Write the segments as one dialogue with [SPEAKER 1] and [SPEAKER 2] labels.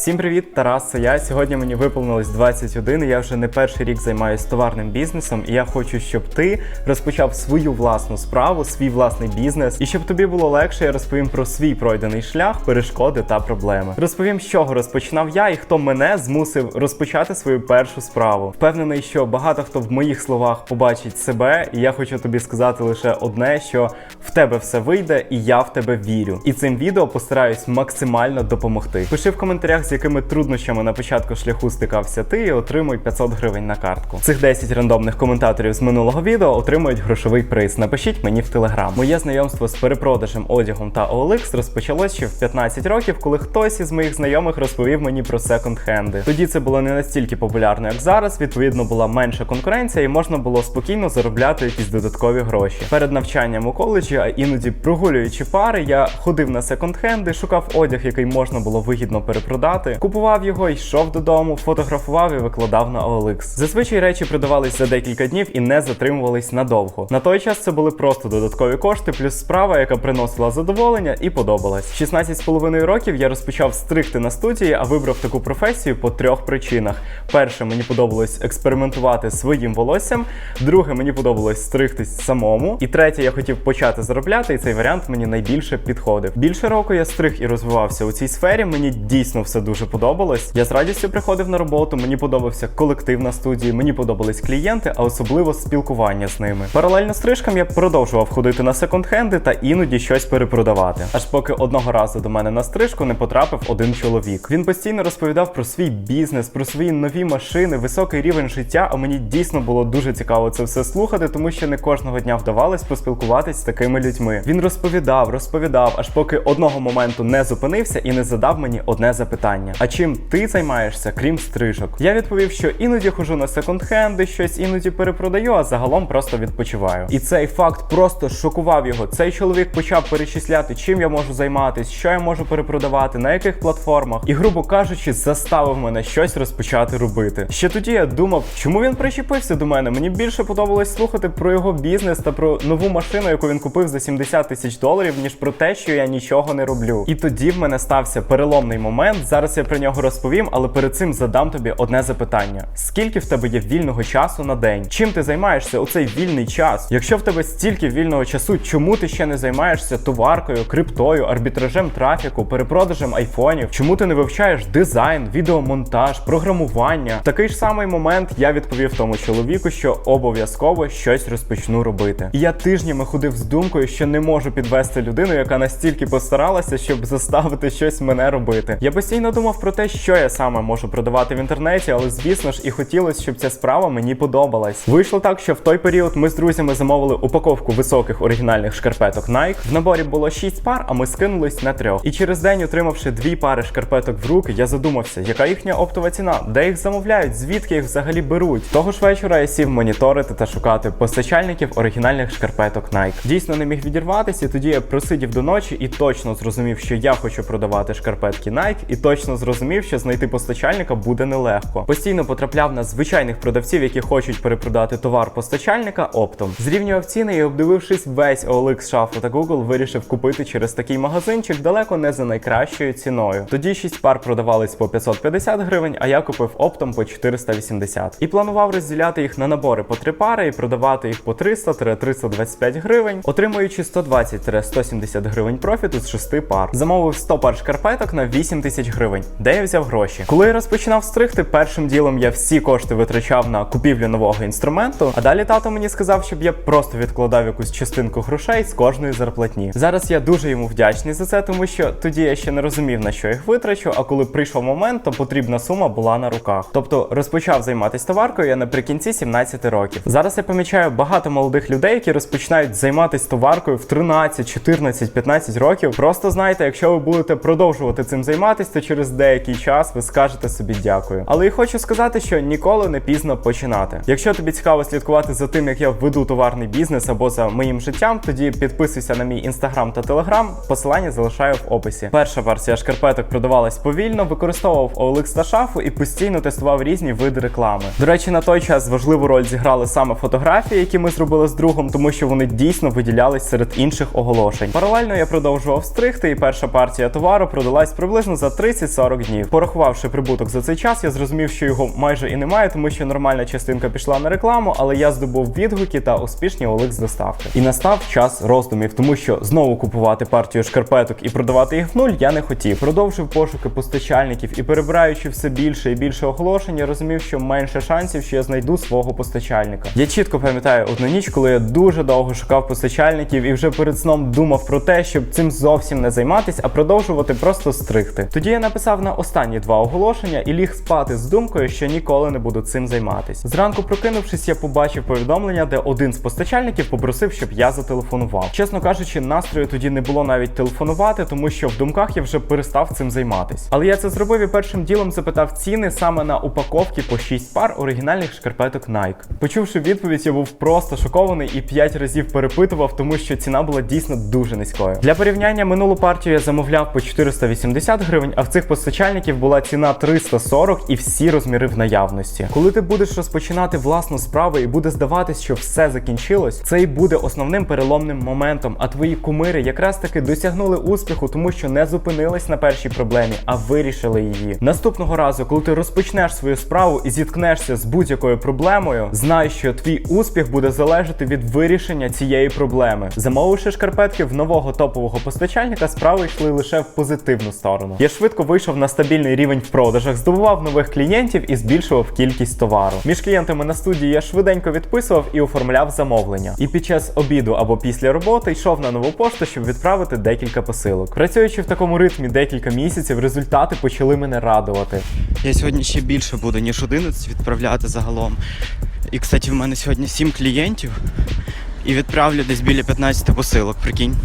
[SPEAKER 1] Всім привіт, Тарас. Я. Сьогодні мені виповнилось 21, і я вже не перший рік займаюся товарним бізнесом, і я хочу, щоб ти розпочав свою власну справу, свій власний бізнес. І щоб тобі було легше, я розповім про свій пройдений шлях, перешкоди та проблеми. Розповім, з чого розпочинав я і хто мене змусив розпочати свою першу справу. Впевнений, що багато хто в моїх словах побачить себе, і я хочу тобі сказати лише одне: що в тебе все вийде, і я в тебе вірю. І цим відео постараюсь максимально допомогти. Пиши в коментарях, якими труднощами на початку шляху стикався ти, і отримуй 500 гривень на картку. Цих 10 рандомних коментаторів з минулого відео отримують грошовий приз. Напишіть мені в телеграм. Моє знайомство з перепродажем одягом та OLX розпочалось ще в 15 років, коли хтось із моїх знайомих розповів мені про секонд-хенди. Тоді це було не настільки популярно, як зараз. Відповідно, була менша конкуренція, і можна було спокійно заробляти якісь додаткові гроші. Перед навчанням у коледжі, а іноді прогулюючи пари, я ходив на секонд-хенди, шукав одяг, який можна було вигідно перепродати, купував його, йшов додому, фотографував і викладав на OLX. Зазвичай речі продавались за декілька днів і не затримувались надовго. На той час це були просто додаткові кошти, плюс справа, яка приносила задоволення і подобалась. 16,5 років я розпочав стригти на студії, а вибрав таку професію по трьох причинах: перше, мені подобалось експериментувати своїм волоссям. Друге, мені подобалось стригтись самому. І третє, я хотів почати заробляти, і цей варіант мені найбільше підходив. Більше року я стриг і розвивався у цій сфері. Мені дійсно все дуже подобалось. Я з радістю приходив на роботу. Мені подобався колектив на студії, мені подобались клієнти, а особливо спілкування з ними. Паралельно стрижкам я продовжував ходити на секонд-хенди та іноді щось перепродавати. Аж поки одного разу до мене на стрижку не потрапив один чоловік. Він постійно розповідав про свій бізнес, про свої нові машини, високий рівень життя. А мені дійсно було дуже цікаво це все слухати, тому що не кожного дня вдавалось поспілкуватись з такими людьми. Він розповідав, розповідав, аж поки одного моменту не зупинився і не задав мені одне запитання: а чим ти займаєшся, крім стрижок? Я відповів, що іноді хожу на секонд-хенди, щось іноді перепродаю, а загалом просто відпочиваю. І цей факт просто шокував його. Цей чоловік почав перечисляти, чим я можу займатися, що я можу перепродавати, на яких платформах, і, грубо кажучи, заставив мене щось розпочати робити. Ще тоді я думав, чому він причепився до мене. Мені більше подобалось слухати про його бізнес та про нову машину, яку він купив за 70 тисяч доларів, ніж про те, що я нічого не роблю. І тоді в мене стався переломний момент. Зараз я про нього розповім, але перед цим задам тобі одне запитання: скільки в тебе є вільного часу на день? Чим ти займаєшся у цей вільний час? Якщо в тебе стільки вільного часу, чому ти ще не займаєшся товаркою, криптою, арбітражем трафіку, перепродажем айфонів? Чому ти не вивчаєш дизайн, відеомонтаж, програмування? В такий ж самий момент я відповів тому чоловіку, що обов'язково щось розпочну робити. І я тижнями ходив з думкою, що не можу підвести людину, яка настільки постаралася, щоб заставити щось мене робити. Я постійно думав про те, що я саме можу продавати в інтернеті, але звісно ж і хотілося, щоб ця справа мені подобалась. Вийшло так, що в той період ми з друзями замовили упаковку високих оригінальних шкарпеток Nike. В наборі було 6 пар, а ми скинулись на трьох. І через день, отримавши дві пари шкарпеток в руки, я задумався, яка їхня оптова ціна, де їх замовляють, звідки їх взагалі беруть. Того ж вечора я сів моніторити та шукати постачальників оригінальних шкарпеток Nike. Дійсно не міг відірватися, і тоді я просидів до ночі і точно зрозумів, що я хочу продавати шкарпетки Nike, і точно зрозумів, що знайти постачальника буде нелегко. Постійно потрапляв на звичайних продавців, які хочуть перепродати товар постачальника оптом. Зрівнював ціни і обдивившись весь OLX, шафу та Google, вирішив купити через такий магазинчик далеко не за найкращою ціною. Тоді 6 пар продавались по 550 гривень, а я купив оптом по 480. І планував розділяти їх на набори по 3 пари і продавати їх по 300-325 гривень, отримуючи 120-170 гривень профіту з 6 пар. Замовив 100 пар шкарпеток на 8 тисяч гривень, де я взяв гроші. Коли я розпочинав стригти, першим ділом я всі кошти витрачав на купівлю нового інструменту. А далі тато мені сказав, щоб я просто відкладав якусь частинку грошей з кожної зарплатні. Зараз я дуже йому вдячний за це, тому що тоді я ще не розумів на що їх витрачу. А коли прийшов момент, то потрібна сума була на руках. Тобто розпочав займатися товаркою я наприкінці 17 років. Зараз я помічаю багато молодих людей, які розпочинають займатися товаркою в 13, 14, 15 років. Просто знайте, якщо ви будете продовжувати цим займатися, то через деякий час ви скажете собі дякую. Але і хочу сказати, що ніколи не пізно починати. Якщо тобі цікаво слідкувати за тим, як я веду товарний бізнес або за моїм життям, тоді підписуйся на мій інстаграм та телеграм. Посилання залишаю в описі. Перша версія шкарпеток продавалась повільно, використовував OLX та шафу і постійно тестував різні види реклами. До речі, на той час важливу роль зіграли саме фотографії, які ми зробили з другом, тому що вони дійсно виділялись серед інших оголошень. Паралельно я продовжував стригти, і перша партія товару продалась приблизно за 30-40 днів. Порахувавши прибуток за цей час, я зрозумів, що його майже і немає, тому що нормальна частинка пішла на рекламу, але я здобув відгуки та успішні OLX доставки. І настав час роздумів, тому що знову купувати партію шкарпеток і продавати їх в нуль я не хотів. Продовжив пошуки постачальників і перебираючи все більше і більше оголошень, я розумів, що менше шансів, що я знайду свого постачальника. Я чітко пам'ятаю одну ніч, коли я дуже довго шукав постачальників і вже перед сном думав про те, щоб цим зовсім не займатися, а продовжувати просто стригти. Тоді я написав на останні два оголошення і ліг спати з думкою, що ніколи не буду цим займатися. Зранку прокинувшись, я побачив повідомлення, де один з постачальників попросив, щоб я зателефонував. Чесно кажучи, настрою тоді не було навіть телефонувати, тому що в думках я вже перестав цим займатись. Але я це зробив і першим ділом запитав ціни саме на упаковки по 6 пар оригінальних шкарпеток Nike. Почувши відповідь, я був просто шокований і 5 разів перепитував, тому що ціна була дійсно дуже низькою. Для порівняння минулу партію я замовляв по 480 гривень, а в цих постачальників була ціна 340 і всі розміри в наявності. Коли ти будеш розпочинати власну справу і буде здаватись, що все закінчилось, це і буде основним переломним моментом. А твої кумири якраз таки досягнули успіху, тому що не зупинились на першій проблемі, а вирішили її. Наступного разу, коли ти розпочнеш свою справу і зіткнешся з будь-якою проблемою, знай, що твій успіх буде залежати від вирішення цієї проблеми. Замовивши шкарпетки в нового топового постачальника, справи йшли лише в позитивну сторону. Я швидко вийшов на стабільний рівень в продажах, здобував нових клієнтів і збільшував кількість товару. Між клієнтами на студії я швиденько відписував і оформляв замовлення. І під час обіду або після роботи йшов на нову пошту, щоб відправити декілька посилок. Працюючи в такому ритмі декілька місяців, результати почали мене радувати.
[SPEAKER 2] Я сьогодні ще більше буду, ніж 11 відправляти загалом. І, кстати, в мене сьогодні 7 клієнтів і відправлю десь біля 15 посилок, прикинь.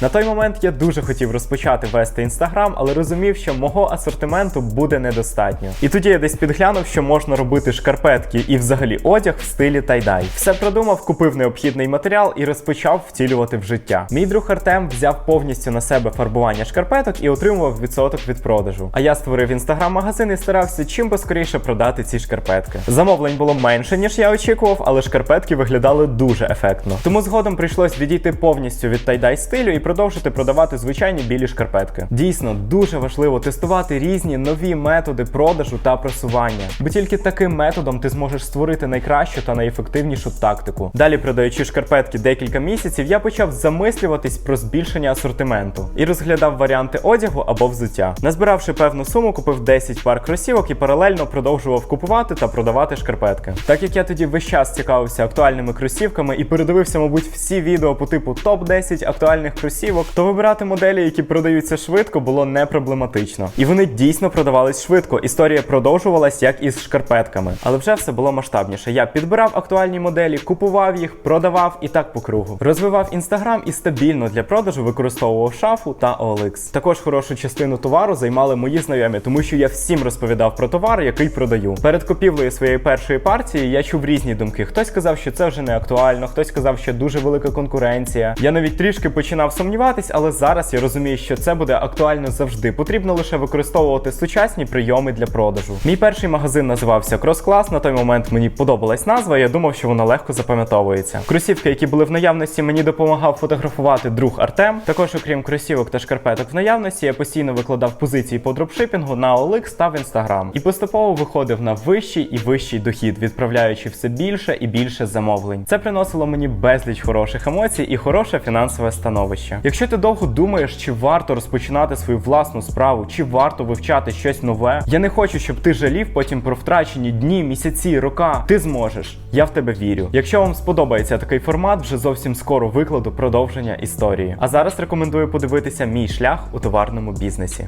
[SPEAKER 1] На той момент я дуже хотів розпочати вести інстаграм, але розумів, що мого асортименту буде недостатньо. І тоді я десь підглянув, що можна робити шкарпетки і взагалі одяг в стилі тайдай. Все продумав, купив необхідний матеріал і розпочав втілювати в життя. Мій друг Артем взяв повністю на себе фарбування шкарпеток і отримував відсоток від продажу. А я створив інстаграм-магазин і старався чим поскоріше продати ці шкарпетки. Замовлень було менше, ніж я очікував, але шкарпетки виглядали дуже ефектно. Тому згодом прийшлось відійти повністю від тайдай стилю і продовжити продавати звичайні білі шкарпетки. Дійсно, дуже важливо тестувати різні нові методи продажу та просування, бо тільки таким методом ти зможеш створити найкращу та найефективнішу тактику. Далі, продаючи шкарпетки декілька місяців, я почав замислюватись про збільшення асортименту і розглядав варіанти одягу або взуття. Назбиравши певну суму, купив 10 пар кросівок і паралельно продовжував купувати та продавати шкарпетки. Так як я тоді весь час цікавився актуальними кросівками і передивився, мабуть, всі відео по типу топ 10 актуальних кросівок, то вибирати моделі, які продаються швидко, було не проблематично. І вони дійсно продавались швидко. Історія продовжувалась як із шкарпетками, але вже все було масштабніше. Я підбирав актуальні моделі, купував їх, продавав і так по кругу. Розвивав інстаграм і стабільно для продажу використовував шафу та OLX. Також хорошу частину товару займали мої знайомі, тому що я всім розповідав про товар, який продаю. Перед купівлею своєї першої партії я чув різні думки. Хтось сказав, що це вже не актуально, хтось сказав, що дуже велика конкуренція. Я навіть трішки починав сумніватись, але зараз я розумію, що це буде актуально завжди. Потрібно лише використовувати сучасні прийоми для продажу. Мій перший магазин називався Class. На той момент мені подобалась назва. Я думав, що вона легко запам'ятовується. Кросівки, які були в наявності, мені допомагав фотографувати друг Артем. Також, окрім кросівок та шкарпеток в наявності, я постійно викладав позиції по дропшипінгу на OLX та в Instagram. І поступово виходив на вищий і вищий дохід, відправляючи все більше і більше замовлень. Це приносило мені безліч хороших емоцій і хороше фінансове становище. Якщо ти довго думаєш, чи варто розпочинати свою власну справу, чи варто вивчати щось нове, я не хочу, щоб ти жалів потім про втрачені дні, місяці, рока. Ти зможеш. Я в тебе вірю. Якщо вам сподобається такий формат, вже зовсім скоро викладу продовження історії. А зараз рекомендую подивитися мій шлях у товарному бізнесі.